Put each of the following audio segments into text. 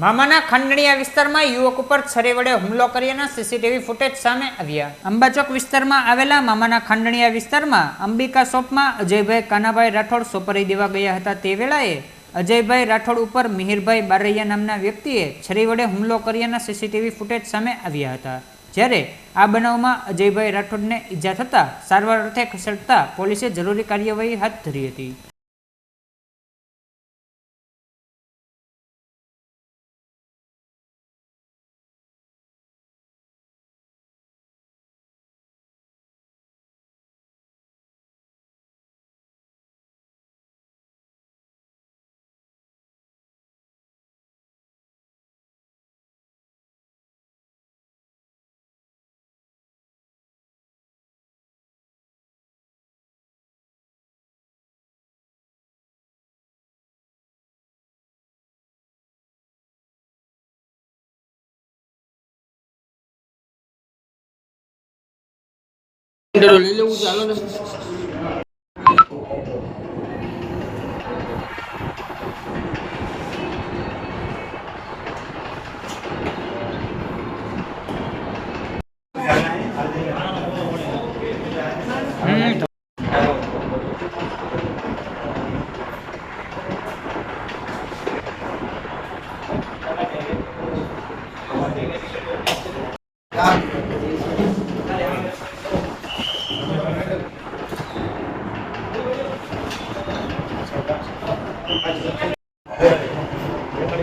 મામાના ખંડણીયા વિસ્તારમાં યુવક ઉપર છરે વડે હુમલો કર્યાના સીસીટીવી ફૂટેજ સામે આવ્યા. અંબાચોક વિસ્તારમાં આવેલા મામાના ખંડણીયા વિસ્તારમાં અંબિકા શોપમાં અજયભાઈ કાનાભાઈ રાઠોડ સોપરી દેવા ગયા હતા. તે વેળાએ અજયભાઈ રાઠોડ ઉપર મિહિરભાઈ બારૈયા નામના વ્યક્તિએ છરી વડે હુમલો કર્યાના સીસીટીવી ફૂટેજ સામે આવ્યા હતા. જ્યારે આ બનાવમાં અજયભાઈ રાઠોડને ઈજા થતાં સારવાર અર્થે ખસેડતા પોલીસે જરૂરી કાર્યવાહી હાથ ધરી હતી. Pero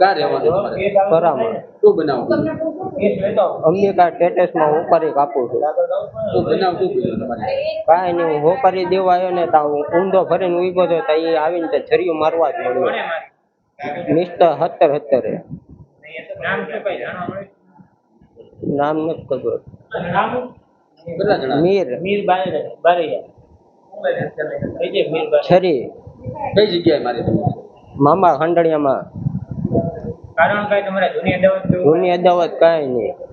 ક્યાં રહેવાનું તમારે? કરામાં શું બનાવ અંબિકા ટેટેસમાં હોપારી કાપું છું. શું બનાવ શું કર્યું તમારે? કાંઈ નહીં હું હોપારી દેવા આવ્યો ને તા ઊંધો ભરીને ઊભો થયો તા એ આવીને તે છરીયું મારવા જ મળ્યો. મિસ્ટર સત્તર સત્તરે નામ નથી ખબર. મીર. મીર બારૈયા. છરી કઈ જગ્યાએ મારી મામા ખંડણીયામાં કારણ કઈ તમારે જૂની અદાવત જૂની અદાવત કઈ નહીં